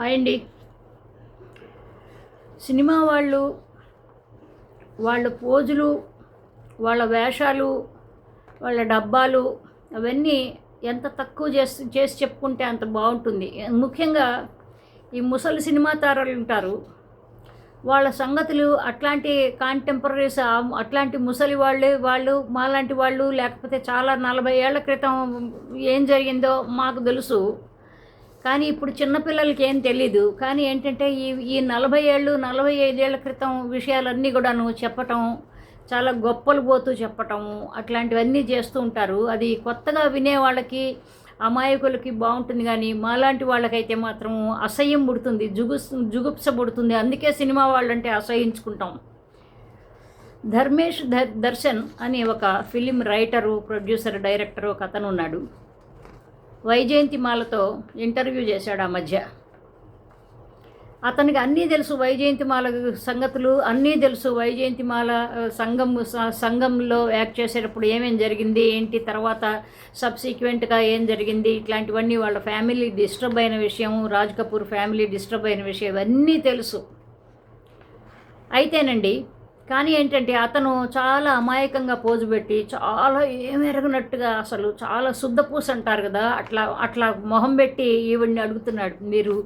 Hi అండి. Cinema వాళ్ళు వాళ్ళ పోజులు వాళ్ళ వేషాలు వాళ్ళ డబ్బాలు అవన్నీ ఎంత తక్కువ చేసి చేసి చెప్పుకుంటే అంత బాగుంటుంది. ముఖ్యంగా ఈ ముసలి సినిమా తారలు ఉంటారు. వాళ్ళ సంగతులు అట్లాంటి కాంటెంపరీస్ అట్లాంటి ముసలి వాళ్ళే వాళ్ళు మాలాంటి వాళ్ళు లేకపోతే చాలా నలభై ఏళ్ళ క్రితం ఏం జరిగిందో మాకు తెలుసు. కానీ ఇప్పుడు చిన్నపిల్లలకి ఏం తెలీదు. కానీ ఏంటంటే ఈ ఈ నలభై ఏళ్ళు నలభై ఐదేళ్ళ క్రితం విషయాలన్నీ కూడాను చెప్పటం చాలా గొప్పలు పోతూ చెప్పటం అట్లాంటివన్నీ చేస్తూ ఉంటారు. అది కొత్తగా వినే వాళ్ళకి అమాయకులకి బాగుంటుంది కానీ మాలాంటి వాళ్ళకైతే మాత్రం అసహ్యం పుడుతుంది జుగుస్ జుగుప్స పుడుతుంది. అందుకే సినిమా వాళ్ళంటే అసహించుకుంటాం. ధర్మేష్ దర్శన్ అనే ఒక ఫిలిం రైటరు ప్రొడ్యూసర్ డైరెక్టర్ ఒక అతను ఉన్నాడు వైజయంతిమాలతో ఇంటర్వ్యూ చేశాడు ఆ మధ్య. అతనికి అన్నీ తెలుసు వైజయంతిమాల సంగతులు అన్నీ తెలుసు. వైజయంతిమాల సంఘం సంఘంలో యాక్ట్ చేసేటప్పుడు ఏమేం జరిగింది ఏంటి తర్వాత సబ్సీక్వెంట్గా ఏం జరిగింది ఇట్లాంటివన్నీ వాళ్ళ ఫ్యామిలీ డిస్టర్బ్ అయిన విషయం రాజ్ కపూర్ ఫ్యామిలీ డిస్టర్బ్ అయిన విషయం ఇవన్నీ తెలుసు. అయితేనండి కానీ ఏంటంటే అతను చాలా అమాయకంగా పోజు పెట్టి చాలా ఏమెరగనట్టుగా అసలు చాలా శుద్ధపూస అంటారు కదా అట్లా అట్లా మొహం పెట్టి ఈవిడిని అడుగుతున్నాడు. మీరు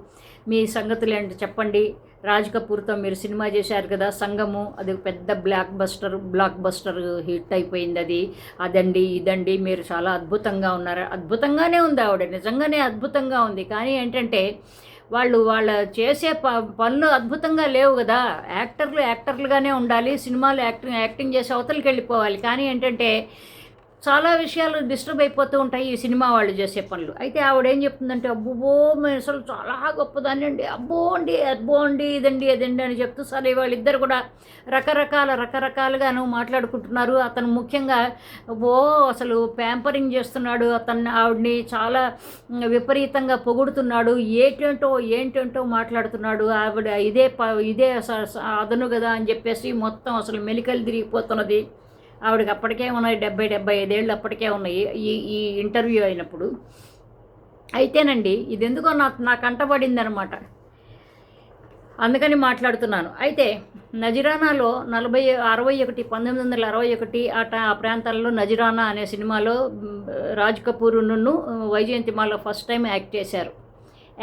మీ సంగతులు ఏంటి చెప్పండి. రాజ్ కపూర్తో మీరు సినిమా చేశారు కదా సంగము అది పెద్ద blockbuster blockbuster hit అయిపోయింది అది. అదండి ఇదండి మీరు చాలా అద్భుతంగా ఉన్నారు. అద్భుతంగానే ఉంది ఆవిడ నిజంగానే అద్భుతంగా ఉంది. కానీ ఏంటంటే వాళ్ళు వాళ్ళ చేసే ప పనులు అద్భుతంగా లేవు కదా. యాక్టర్లు యాక్టర్లుగానే ఉండాలి సినిమాలు యాక్టింగ్ యాక్టింగ్ చేసి అవతలకి వెళ్ళిపోవాలి కానీ ఏంటంటే చాలా విషయాలు డిస్టర్బ్ అయిపోతూ ఉంటాయి ఈ సినిమా వాళ్ళు చేసే పనులు. అయితే ఆవిడ ఏం చెప్తుందంటే అబ్బో అసలు చాలా గొప్పదాన్ని అండి. అబ్బో అండి అబ్బో అండి ఇదండి అదండి అని చెప్తూ సరే వాళ్ళిద్దరు కూడా రకరకాల రకరకాలుగాను మాట్లాడుకుంటున్నారు. అతను ముఖ్యంగా ఓ అసలు ప్యాంపరింగ్ చేస్తున్నాడు. అతన్ని ఆవిడ్ని చాలా విపరీతంగా పొగుడుతున్నాడు. ఏంటేంటో ఏంటేంటో మాట్లాడుతున్నాడు. ఆవిడ ఇదే ప ఇదే స- అదను కదా అని చెప్పేసి మొత్తం అసలు మెలికలు తిరిగిపోతున్నది. ఆవిడకి అప్పటికే ఉన్నాయి డెబ్బై డెబ్బై ఐదేళ్ళు అప్పటికే ఉన్నాయి ఈ ఈ ఇంటర్వ్యూ అయినప్పుడు. అయితేనండి ఇది ఎందుకో నాకు నా నాకు అంటబడిందనమాట. అందుకని మాట్లాడుతున్నాను. అయితే నజరానాలో నలభై అరవై ఒకటి పంతొమ్మిది వందల అరవై ఒకటి ఆ ఆ ప్రాంతాల్లో నజరానా అనే సినిమాలో రాజ్ కపూర్ నున్ను వైజయంతిమాల ఫస్ట్ టైం యాక్ట్ చేశారు.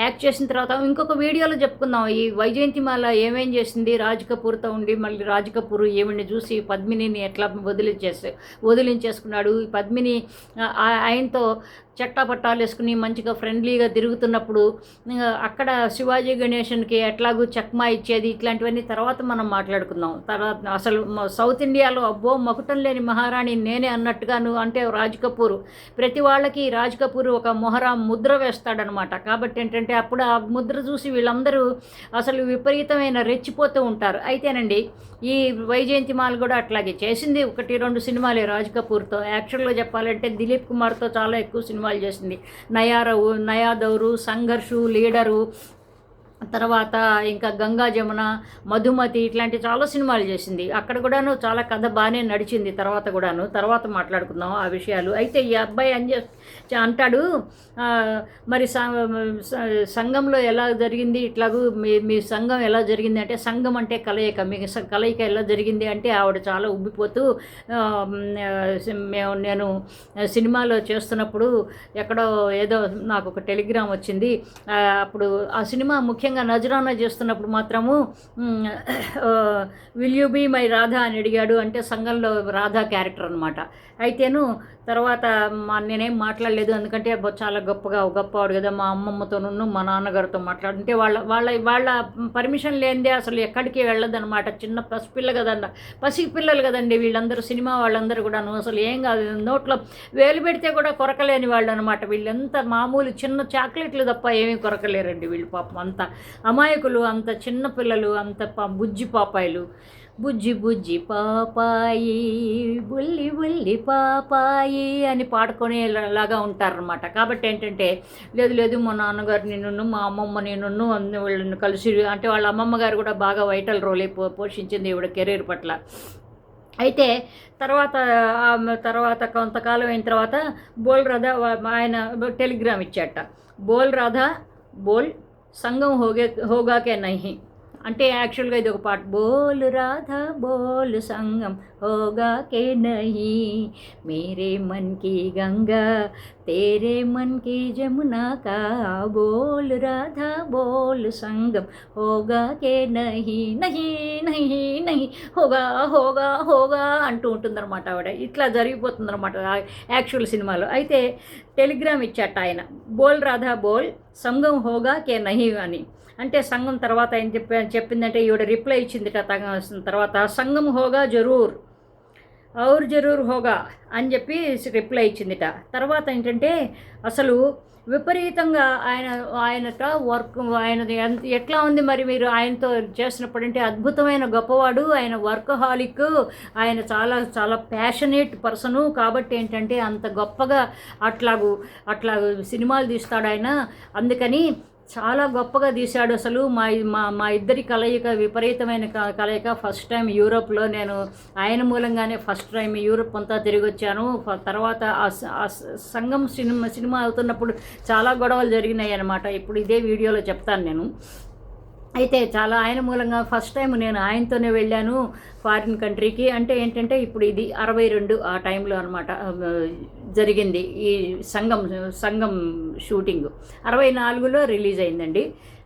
యాక్ట్ చేసిన తర్వాత ఇంకొక వీడియోలో చెప్పుకుందాం. ఈ వైజయంతిమాల ఏమేం చేసింది? రాజ్ కపూర్తో ఉండి మళ్ళీ రాజ్ కపూర్ ఈవిడ్ని చూసి పద్మినిని ఎట్లా వదిలించేసి వదిలించేసుకున్నాడు. ఈ పద్మిని ఆయనతో చెట్టా పట్టాలు వేసుకుని మంచిగా ఫ్రెండ్లీగా తిరుగుతున్నప్పుడు అక్కడ శివాజీ గణేషన్కి ఎట్లాగూ చక్మా ఇచ్చేది ఇట్లాంటివన్నీ తర్వాత మనం మాట్లాడుకుందాం. తర్వాత అసలు సౌత్ ఇండియాలో అబ్బో మకుటం లేని మహారాణి నేనే అన్నట్టుగాను అంటే రాజ్ కపూర్. ప్రతి వాళ్ళకి రాజ్ కపూర్ ఒక మొహరా ముద్ర వేస్తాడనమాట. కాబట్టి ఏంటంటే అప్పుడు ఆ ముద్ర చూసి వీళ్ళందరూ అసలు విపరీతమైన రెచ్చిపోతూ ఉంటారు. అయితేనండి ఈ వైజయంతి మాల్ కూడా అట్లాగే చేసింది ఒకటి రెండు సినిమాలే రాజ్ కపూర్తో. యాక్చువల్గా చెప్పాలంటే దిలీప్ కుమార్తో చాలా ఎక్కువ సినిమా సినిమాలు చేసింది. నయారవు నయాదౌరు సంఘర్షు లీడరు తర్వాత ఇంకా గంగా జమున మధుమతి ఇట్లాంటి చాలా సినిమాలు చేసింది. అక్కడ కూడాను చాలా కథ బాగానే నడిచింది తర్వాత కూడాను. తర్వాత మాట్లాడుకుందాం ఆ విషయాలు. అయితే ఈ అబ్బాయి అని అంటాడు మరి సంఘంలో ఎలా జరిగింది? ఇట్లాగూ మీ మీ సంఘం ఎలా జరిగింది? అంటే సంఘం అంటే కలయిక. మీ కలయిక ఎలా జరిగింది అంటే ఆవిడ చాలా ఉబ్బిపోతూ మేము నేను సినిమాలో చేస్తున్నప్పుడు ఎక్కడో ఏదో నాకు ఒక టెలిగ్రామ్ వచ్చింది. అప్పుడు ఆ సినిమా ముఖ్యంగా నజరానా చేస్తున్నప్పుడు మాత్రము will you be my Radha అని అడిగాడు. అంటే సంఘంలో రాధా క్యారెక్టర్ అనమాట అయితేను తర్వాత మా నేనేం మాట్లాడలేదు. ఎందుకంటే చాలా గొప్పగా గొప్పవాడు కదా మా అమ్మమ్మతోనూ మా నాన్నగారితో మాట్లాడుంటే వాళ్ళ వాళ్ళ వాళ్ళ పర్మిషన్ లేనిదే అసలు ఎక్కడికి వెళ్ళదనమాట చిన్న పసిపిల్ల కదండ పసి పిల్లలు కదండి వీళ్ళందరూ సినిమా వాళ్ళందరూ కూడాను. అసలు ఏం కాదు. నోట్లో వేలు పెడితే కూడా కొరకలేని వాళ్ళు అనమాట వీళ్ళంతా. మామూలు చిన్న చాక్లెట్లు తప్ప ఏమీ కొరకలేరండి వీళ్ళు పాపం అంతా. అమాయకులు అంత చిన్న పిల్లలు అంత పా బుజ్జి పాపాయిలు. బుజ్జి బుజ్జి పాపాయి బుల్లి బుల్లి పాపాయి అని పాడుకునే లాగా ఉంటారనమాట కాబట్టి ఏంటంటే లేదు లేదు మా నాన్నగారు నిన్ను మా అమ్మమ్మ నేను వాళ్ళని కలిసి అంటే వాళ్ళ అమ్మమ్మ గారు కూడా బాగా వైటల్ రోల్ పో పోషించింది ఈవిడ కెరీర్ పట్ల. అయితే తర్వాత తర్వాత కొంతకాలం అయిన తర్వాత బోల్ రాధా ఆయన టెలిగ్రామ్ ఇచ్చాట. బోల్ రాధా బోల్ సంగం హోగే హోగాకే నహి అంటే యాక్చువల్గా ఇది ఒక పాట. బోల్ రాధా బోల్ సంగం హోగా కే నహి మేరే మన్కి గంగా తేరే మన్కి జమునా కా. బోల్ రాధా బోల్ సంగం హోగా కే నహి నహి నహి. నహి హోగా హోగా హోగా అంటూ ఉంటుందన్నమాట ఆవిడ. ఇట్లా జరిగిపోతుందన్నమాట యాక్చువల్ సినిమాలో. అయితే టెలిగ్రామ్ ఇచ్చాట ఆయన. బోల్ రాధా బోల్ సంగం హోగా కే నహి అని. అంటే సంఘం తర్వాత ఏం చెప్పి చెప్పిందంటే ఈవిడ రిప్లై ఇచ్చిందిట తర్వాత సంఘం హోగా జరూర్. ఔర్ జరూర్ హోగా అని చెప్పి రిప్లై ఇచ్చిందిట. తర్వాత ఏంటంటే అసలు విపరీతంగా ఆయన ఆయనట వర్క్ ఆయన ఎట్లా ఉంది మరి మీరు ఆయనతో చేసినప్పుడు అంటే అద్భుతమైన గొప్పవాడు ఆయన వర్కహాలిక్ ఆయన చాలా చాలా ప్యాషనేట్ పర్సను కాబట్టి ఏంటంటే అంత గొప్పగా అట్లాగూ అట్లా సినిమాలు తీస్తాడు ఆయన అందుకని చాలా గొప్పగా తీశాడు అసలు. మా మా మా ఇద్దరి కలయిక విపరీతమైన కలయిక. ఫస్ట్ టైం యూరోప్లో నేను ఆయన మూలంగానే ఫస్ట్ టైం యూరోప్ అంతా తిరిగి వచ్చాను తర్వాత ఆ సంఘం సినిమా సినిమా అవుతున్నప్పుడు చాలా గొడవలు జరిగినాయి అనమాట ఇప్పుడు ఇదే వీడియోలో చెప్తాను నేను. అయితే చాలా ఆయన మూలంగా ఫస్ట్ టైం నేను ఆయనతోనే వెళ్ళాను ఫారిన్ కంట్రీకి. అంటే ఏంటంటే ఇప్పుడు ఇది అరవై రెండు ఆ టైంలో అనమాట జరిగింది ఈ సంఘం సంఘం షూటింగ్. అరవై నాలుగులో రిలీజ్ అయిందండి.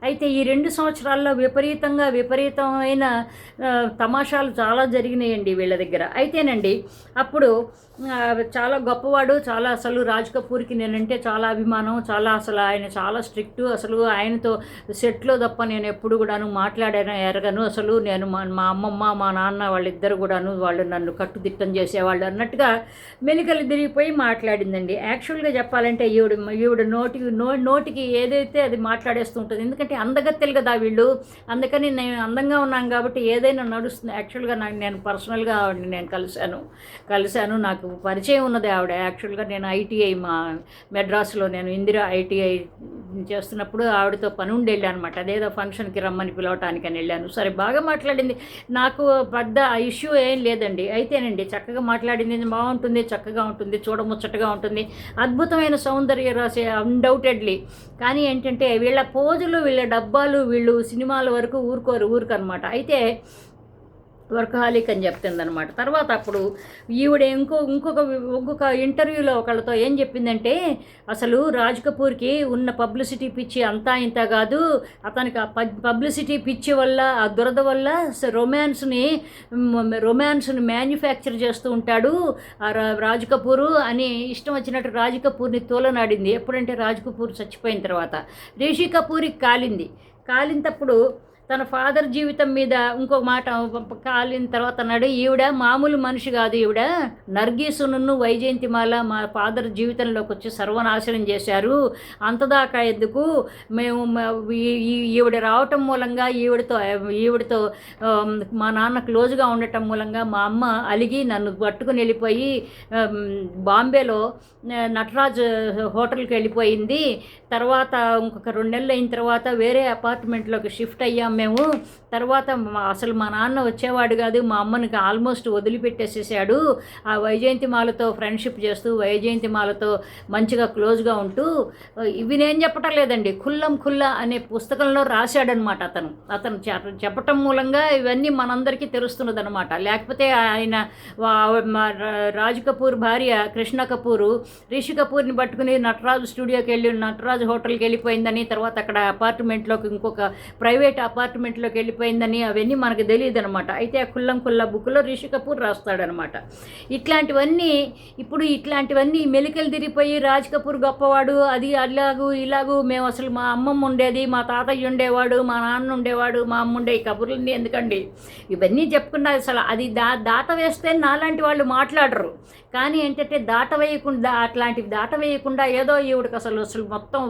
అయితే ఈ రెండు సంవత్సరాల్లో విపరీతంగా విపరీతమైన తమాషాలు చాలా జరిగినాయండి వీళ్ళ దగ్గర. అయితేనండి అప్పుడు చాలా గొప్పవాడు చాలా అసలు రాజ్ కపూర్కి నేనంటే చాలా అభిమానం చాలా అసలు ఆయన చాలా స్ట్రిక్ట్ అసలు ఆయనతో సెట్లో తప్ప నేను ఎప్పుడు కూడాను మాట్లాడాను ఎరగను అసలు నేను మా మా అమ్మమ్మ మా నాన్న వాళ్ళిద్దరు కూడాను వాళ్ళు నన్ను కట్టుదిట్టం చేసేవాళ్ళు అన్నట్టుగా మెలికలు తిరిగిపోయి మాట్లాడిందండి. యాక్చువల్గా చెప్పాలంటే ఈవిడ ఈవిడ నోటి నో నోటికి ఏదైతే అది మాట్లాడేస్తూ ఉంటుంది ఎందుకంటే అందగత్తెలు కదా వీళ్ళు. అందుకని నేను అందంగా ఉన్నాను కాబట్టి ఏదైనా నడుస్తుంది. యాక్చువల్గా నాకు నేను పర్సనల్గా ఆవిడని నేను కలిశాను. కలిశాను నాకు పరిచయం ఉన్నది ఆవిడ. యాక్చువల్గా నేను ఐటీఐ మా మెడ్రాస్లో నేను ఇందిరా ఐటీఐ చేస్తున్నప్పుడు ఆవిడతో పని ఉండి వెళ్ళాను అనమాట అదేదో ఫంక్షన్కి రమ్మని పిలవటానికి అని వెళ్ళాను. సరే బాగా మాట్లాడింది. నాకు పెద్ద ఇష్యూ ఏం లేదండి. అయితేనండి చక్కగా మాట్లాడింది. బాగుంటుంది చక్కగా ఉంటుంది. ముచ్చటగా ఉంటుంది. అద్భుతమైన సౌందర్య రాశి అన్డౌటెడ్లీ కానీ ఏంటంటే వీళ్ళ పోజులు వీళ్ళ డబ్బాలు వీళ్ళు సినిమాల వరకు ఊరుకోరు ఊరుకనమాట. అయితే వర్కహాలిక్ అని చెప్తుందనమాట తర్వాత అప్పుడు ఈవిడ ఇంకో ఇంకొక ఇంకొక ఇంటర్వ్యూలో ఒకళ్ళతో ఏం చెప్పిందంటే అసలు రాజ్ కపూర్కి ఉన్న పబ్లిసిటీ పిచ్చి అంతా ఇంత కాదు. అతనికి ఆ పబ్లిసిటీ పిచ్చి వల్ల ఆ దురద వల్ల రొమాన్స్ని రొమాన్స్ని మ్యానుఫ్యాక్చర్ చేస్తూ ఉంటాడు ఆ రా- రాజ్ కపూరు అని ఇష్టం వచ్చినట్టు రాజ్ కపూర్ని తోలనాడింది. ఎప్పుడంటే రాజ్ కపూర్ చచ్చిపోయిన తర్వాత. రిషి కపూర్కి కాలింది. కాలినప్పుడు తన ఫాదర్ జీవితం మీద ఇంకో మాట కాలిన తర్వాత అన్నాడు ఈవిడ మామూలు మనిషి కాదు ఈవిడ. నర్గీసును వైజయంతిమాల మా ఫాదర్ జీవితంలోకి వచ్చి సర్వనాశనం చేశారు. అంతదాకా ఎందుకు? మేము ఈ- ఈవిడ రావటం మూలంగా ఈవిడతో ఈవిడతో మా నాన్న క్లోజ్గా ఉండటం మూలంగా మా అమ్మ అలిగి నన్ను పట్టుకుని వెళ్ళిపోయి బాంబేలో నటరాజ్ హోటల్కి వెళ్ళిపోయింది. తర్వాత ఇంకొక రెండు నెలలు అయిన తర్వాత వేరే అపార్ట్మెంట్లోకి షిఫ్ట్ అయ్యాం. మేము తర్వాత అసలు మా నాన్న వచ్చేవాడు కాదు మా అమ్మని ఆల్మోస్ట్ వదిలిపెట్టేసేసాడు. ఆ వైజయంతి మాలతో ఫ్రెండ్షిప్ చేస్తూ వైజయంతి మాలతో మంచిగా క్లోజ్గా ఉంటూ ఇవి నేను చెప్పటం లేదండి. కుల్లం కుల్ల అనే పుస్తకంలో రాశాడనమాట అతను. అతను చెప్పటం మూలంగా ఇవన్నీ మనందరికీ తెలుస్తున్నదనమాట. లేకపోతే ఆయన రాజ్ కపూర్ భార్య కృష్ణ కపూరు రిషి కపూర్ని పట్టుకుని నటరాజు స్టూడియోకి వెళ్ళి నటరాజు హోటల్కి వెళ్ళిపోయిందని తర్వాత అక్కడ అపార్ట్మెంట్లోకి ఇంకొక ప్రైవేట్ అపార్ట్మెంట్లోకి వెళ్ళిపోయిందని అవన్నీ మనకు తెలియదు అనమాట అయితే ఆ కుల్లం కుల్ల బుక్లో రిషి కపూర్ రాస్తాడనమాట ఇట్లాంటివన్నీ ఇప్పుడు ఇట్లాంటివన్నీ మెలికలు తిరిగిపోయి రాజ్ కపూర్ గొప్పవాడు అది అలాగూ ఇలాగూ మేము అసలు మా అమ్మమ్మ ఉండేది మా తాతయ్య ఉండేవాడు మా నాన్న ఉండేవాడు మా అమ్మ ఉండే ఈ కబుర్లన్నీ ఎందుకండి? ఇవన్నీ చెప్పుకున్నా అసలు అది దా దాట వేస్తే నాలాంటి వాళ్ళు మాట్లాడరు. కానీ ఏంటంటే దాట వేయకుండా అట్లాంటివి దాట వేయకుండా ఏదో ఈవిడకి అసలు అసలు మొత్తం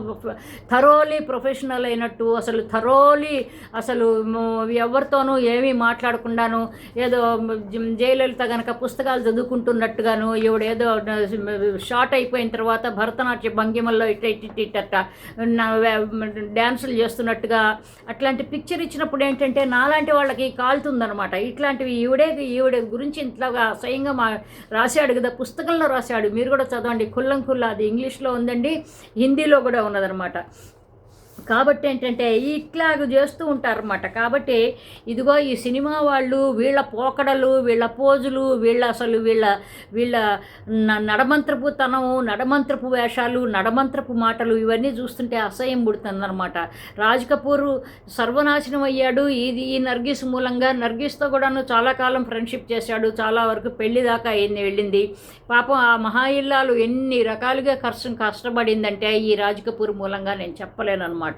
థరోలీ ప్రొఫెషనల్ అయినట్టు అసలు థరోలీ అసలు ఎవరితోనూ ఏమీ మాట్లాడకుండాను ఏదో జయలలిత గనక పుస్తకాలు చదువుకుంటున్నట్టుగాను ఈవిడ ఏదో షార్ట్ అయిపోయిన తర్వాత భరతనాట్య భంగిమల్లో ఇట్ట ఇట్ట ఇట్ట డ్యాన్సులు చేస్తున్నట్టుగా అట్లాంటి పిక్చర్ ఇచ్చినప్పుడు ఏంటంటే నాలాంటి వాళ్ళకి కాలుతుందనమాట ఇట్లాంటివి ఈవిడే ఈవిడ గురించి ఇంతలాగా స్వయంగా మా రాశాడు కదా పుస్తకంలో రాశాడు. మీరు కూడా చదవండి. కుల్లం కుల్ల అది ఇంగ్లీష్లో ఉందండి హిందీలో కూడా ఉన్నదనమాట కాబట్టి ఏంటంటే ఇట్లాగ చేస్తూ ఉంటారన్నమాట. కాబట్టి ఇదిగో ఈ సినిమా వాళ్ళు వీళ్ళ పోకడలు వీళ్ళ పోజులు వీళ్ళ అసలు వీళ్ళ వీళ్ళ నడమంత్రపు తనము నడమంత్రపు వేషాలు నడమంత్రపు మాటలు ఇవన్నీ చూస్తుంటే అసహ్యం పుడుతుందన్నమాట. రాజ్ కపూర్ సర్వనాశనం అయ్యాడు. ఇది ఈ నర్గీస్ మూలంగా. నర్గీస్తో కూడాను చాలా కాలం ఫ్రెండ్షిప్ చేశాడు. చాలా వరకు పెళ్ళి దాకా అయింది వెళ్ళింది. పాపం ఆ మహా ఇల్లాలు ఎన్ని రకాలుగా కష్టం కష్టపడిందంటే ఈ రాజ్ కపూర్ మూలంగా నేను చెప్పలేను అనమాట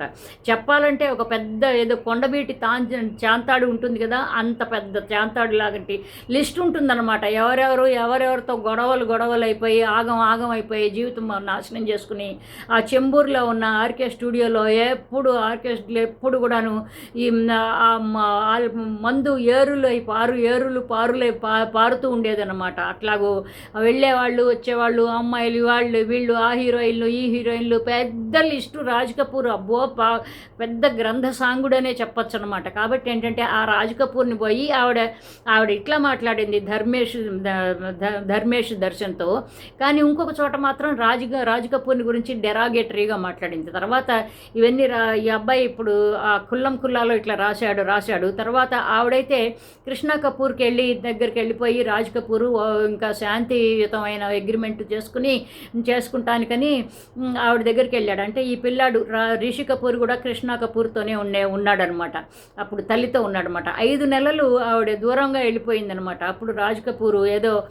చెప్పాలంటే ఒక పెద్ద ఏదో కొండబీటి తాంజ చాంతాడు ఉంటుంది కదా అంత పెద్ద చాంతాడు లాగంటి లిస్ట్ ఉంటుందన్నమాట. ఎవరెవరు ఎవరెవరితో గొడవలు గొడవలు అయిపోయి ఆగం ఆగం అయిపోయి జీవితం నాశనం చేసుకుని ఆ చెంబూరులో ఉన్న ఆర్కే స్టూడియోలో ఎప్పుడు ఆర్కెస్ట్రా ఎప్పుడు కూడాను ఈ మందు ఏరులు అయి పారు ఏరులు పారులై పా పారుతూ ఉండేదన్నమాట. అట్లాగూ వెళ్ళేవాళ్ళు వచ్చేవాళ్ళు అమ్మాయిలు వాళ్ళు వీళ్ళు ఆ హీరోయిన్లు ఈ హీరోయిన్లు పెద్ద లిస్టు రాజ్ కపూర్. అబ్బో పెద్ద గ్రంథ సాంగుడనే చెప్పొచ్చు అనమాట కాబట్టి ఏంటంటే ఆ రాజ్ కపూర్ని పోయి ఆవిడ ఆవిడ ఇట్లా మాట్లాడింది ధర్మేష్ ధర్మేష్ దర్శన్తో. కానీ ఇంకొక చోట మాత్రం రాజ్ రాజ్ కపూర్ని గురించి డెరాగేటరీగా మాట్లాడింది. తర్వాత ఇవన్నీ రా ఈ అబ్బాయి ఇప్పుడు ఆ కుల్లం కుల్లాలో ఇట్లా రాశాడు రాశాడు. తర్వాత ఆవిడైతే కృష్ణ కపూర్కి వెళ్ళి దగ్గరికి వెళ్ళిపోయి రాజ్ కపూర్ ఇంకా శాంతియుతమైన అగ్రిమెంట్ చేసుకుని చేసుకుంటానికని ఆవిడ దగ్గరికి వెళ్ళాడు. అంటే ఈ పిల్లాడు రా రిషి కపూర్ కూడా కృష్ణ కపూర్తోనే ఉండే ఉన్నాడనమాట. అప్పుడు తల్లితో ఉన్నాడనమాట. ఐదు నెలలు ఆవిడ దూరంగా వెళ్ళిపోయిందనమాట. అప్పుడు రాజ్ కపూర్ ఏదో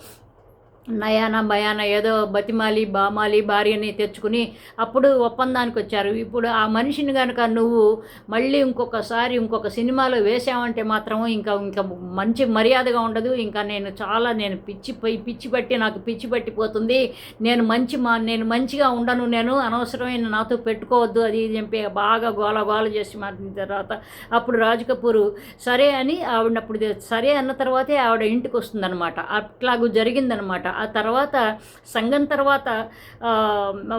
నయాన భయాన ఏదో బతిమాలి బామాలి భార్యని తెచ్చుకుని అప్పుడు ఒప్పందానికి వచ్చారు. ఇప్పుడు ఆ మనిషిని కనుక నువ్వు మళ్ళీ ఇంకొకసారి ఇంకొక సినిమాలో వేసావంటే మాత్రం ఇంకా ఇంకా మంచి మర్యాదగా ఉండదు. ఇంకా నేను చాలా నేను పిచ్చి పిచ్చి పట్టి నాకు పిచ్చి పట్టిపోతుంది నేను మంచి మా నేను మంచిగా ఉండను. నేను అనవసరమైన నాతో పెట్టుకోవద్దు. అది ఇది చెప్పి బాగా గోల గోల చేసి మాట్లాడిన తర్వాత అప్పుడు రాజ్ కపూర్ సరే అని ఆవిడ అప్పుడు సరే అన్న తర్వాతే ఆవిడ ఇంటికి వస్తుందన్నమాట. అట్లాగూ జరిగిందనమాట ఆ తర్వాత సంఘం తర్వాత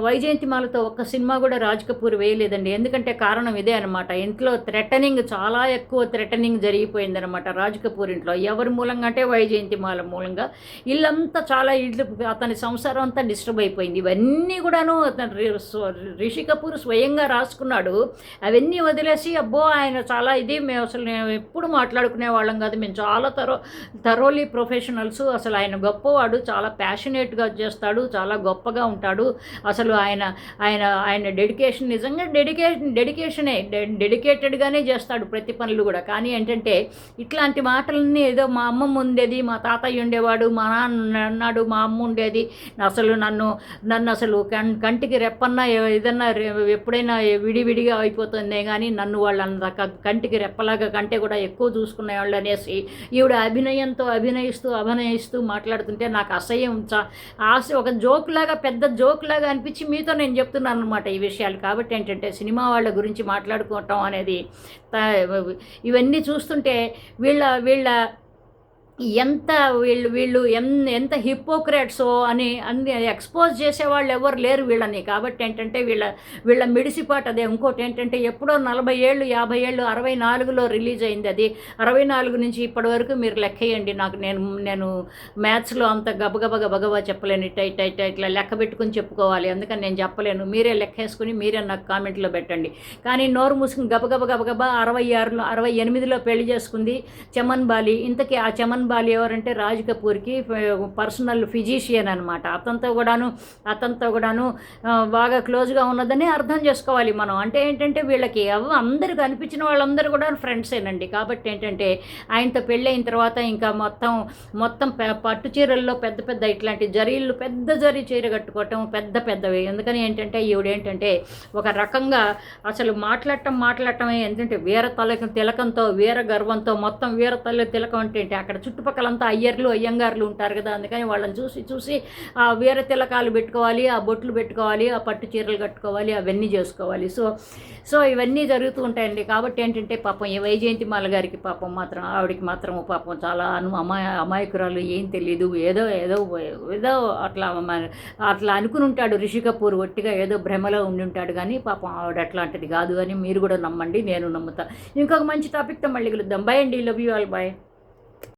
వైజయంతిమాలతో ఒక్క సినిమా కూడా రాజ్ కపూర్ వేయలేదండి. ఎందుకంటే కారణం ఇదే అనమాట ఇంట్లో థ్రెటనింగ్ చాలా ఎక్కువ థ్రెటనింగ్ జరిగిపోయిందనమాట రాజ్ కపూర్ ఇంట్లో. ఎవరి మూలంగా అంటే వైజయంతిమాల మూలంగా. ఇల్లంతా చాలా ఇల్లు అతని సంసారం అంతా డిస్టర్బ్ అయిపోయింది. ఇవన్నీ కూడాను అతను రిషి కపూర్ స్వయంగా రాసుకున్నాడు. అవన్నీ వదిలేసి అబ్బో ఆయన చాలా ఇది మేము అసలు మేము ఎప్పుడు మాట్లాడుకునే వాళ్ళం కాదు. మేము చాలా తరో తరోలీ ప్రొఫెషనల్స్ అసలు ఆయన గొప్పవాడు చాలా ప్యాషనేట్గా చేస్తాడు చాలా గొప్పగా ఉంటాడు. అసలు ఆయన ఆయన ఆయన డెడికేషన్ నిజంగా డెడికేషన్ డెడికేషనే డెడికేటెడ్గానే చేస్తాడు ప్రతి పనులు కూడా. కానీ ఏంటంటే ఇట్లాంటి మాటలన్నీ ఏదో మా అమ్మమ్మ ఉండేది మా తాతయ్య ఉండేవాడు మా నాన్న అన్నాడు మా అమ్మ ఉండేది. అసలు నన్ను నన్ను అసలు కం కంటికి రెప్పన్నా ఏదన్నా ఎప్పుడైనా విడివిడిగా అయిపోతుందే కానీ నన్ను వాళ్ళ క- కంటికి రెప్పలాగా కంటే కూడా ఎక్కువ చూసుకునే వాళ్ళు అనేసి ఈవిడ అభినయంతో అభినయిస్తూ అభినయిస్తూ మాట్లాడుతుంటే నాకు అసహ్యం చా- ఆశ ఒక జోక్ లాగా పెద్ద జోక్ లాగా అనిపించి మీతో నేను చెప్తున్నాను అనమాట ఈ విషయాలు. కాబట్టి ఏంటంటే సినిమా వాళ్ళ గురించి మాట్లాడుకోవటం అనేది ఇవన్నీ చూస్తుంటే వీళ్ళ వీళ్ళ ఎంత వీళ్ళు వీళ్ళు ఎన్ ఎంత హిపోక్రాట్సో అని అన్ని ఎక్స్పోజ్ చేసేవాళ్ళు ఎవరు లేరు వీళ్ళని. కాబట్టి ఏంటంటే వీళ్ళ వీళ్ళ మిడిసిపాటు అదే. ఇంకోటి ఏంటంటే ఎప్పుడో నలభై ఏళ్ళు యాభై ఏళ్ళు అరవై నాలుగులో రిలీజ్ అయింది అది. అరవై నాలుగు నుంచి ఇప్పటి వరకు మీరు లెక్కేయండి. నాకు నేను నేను మ్యాథ్స్లో అంత గబగబ గబగబా చెప్పలేను. ఇట్ట ఇట్ట ఇట్ట ఇట్లా లెక్క పెట్టుకుని చెప్పుకోవాలి. అందుకని నేను చెప్పలేను. మీరే లెక్కేసుకుని మీరే నాకు కామెంట్లో పెట్టండి. కానీ నోరు మూసుకుని గబగబ గబగబా అరవై ఆరులో అరవై ఎనిమిదిలో పెళ్ళి చేసుకుంది చమన్ బాలి. ఇంతకీ ఆ చమన్ బాల్ ఎవరంటే రాజ్ కపూర్కి పర్సనల్ ఫిజీషియన్ అనమాట అతనితో కూడాను అతనితో కూడాను బాగా క్లోజ్గా ఉన్నదని అర్థం చేసుకోవాలి మనం. అంటే ఏంటంటే వీళ్ళకి ఎవ కనిపించిన అనిపించిన వాళ్ళందరూ కూడా ఫ్రెండ్సేనండి. కాబట్టి ఏంటంటే ఆయనతో పెళ్ళైన తర్వాత ఇంకా మొత్తం మొత్తం పట్టు చీరల్లో పెద్ద పెద్ద ఇట్లాంటి జరీలు పెద్ద జరీ చీర కట్టుకోవటం పెద్ద పెద్దవి. ఎందుకని ఏంటంటే ఈవిడ ఏంటంటే ఒక రకంగా అసలు మాట్లాడటం మాట్లాడటమే ఏంటంటే వీర తల తిలకంతో వీర గర్వంతో మొత్తం వీర తల్లి తిలకం అంటే ఏంటి? అక్కడ చుట్టుపక్కలంతా అయ్యర్లు అయ్యంగార్లు ఉంటారు కదా అందుకని వాళ్ళని చూసి చూసి ఆ వీర తిలకాలు పెట్టుకోవాలి ఆ బొట్లు పెట్టుకోవాలి ఆ పట్టు చీరలు కట్టుకోవాలి అవన్నీ చేసుకోవాలి. సో సో ఇవన్నీ జరుగుతూ ఉంటాయండి. కాబట్టి ఏంటంటే పాపం ఈ వైజయంతి మాల గారికి పాపం మాత్రం ఆవిడకి మాత్రం పాపం చాలా అను అమాయ అమాయకురాలు ఏం తెలియదు ఏదో ఏదో ఏదో అట్లా అట్లా అనుకుని ఉంటాడు రిషి కపూర్ ఒట్టిగా ఏదో భ్రమలో ఉండి ఉంటాడు కానీ పాపం ఆవిడ అట్లాంటిది కాదు అని మీరు కూడా నమ్మండి నేను నమ్ముతా. ఇంకొక మంచి టాపిక్తో మళ్ళీ కలుద్దాం. బాయ్ అండి. Love you all bye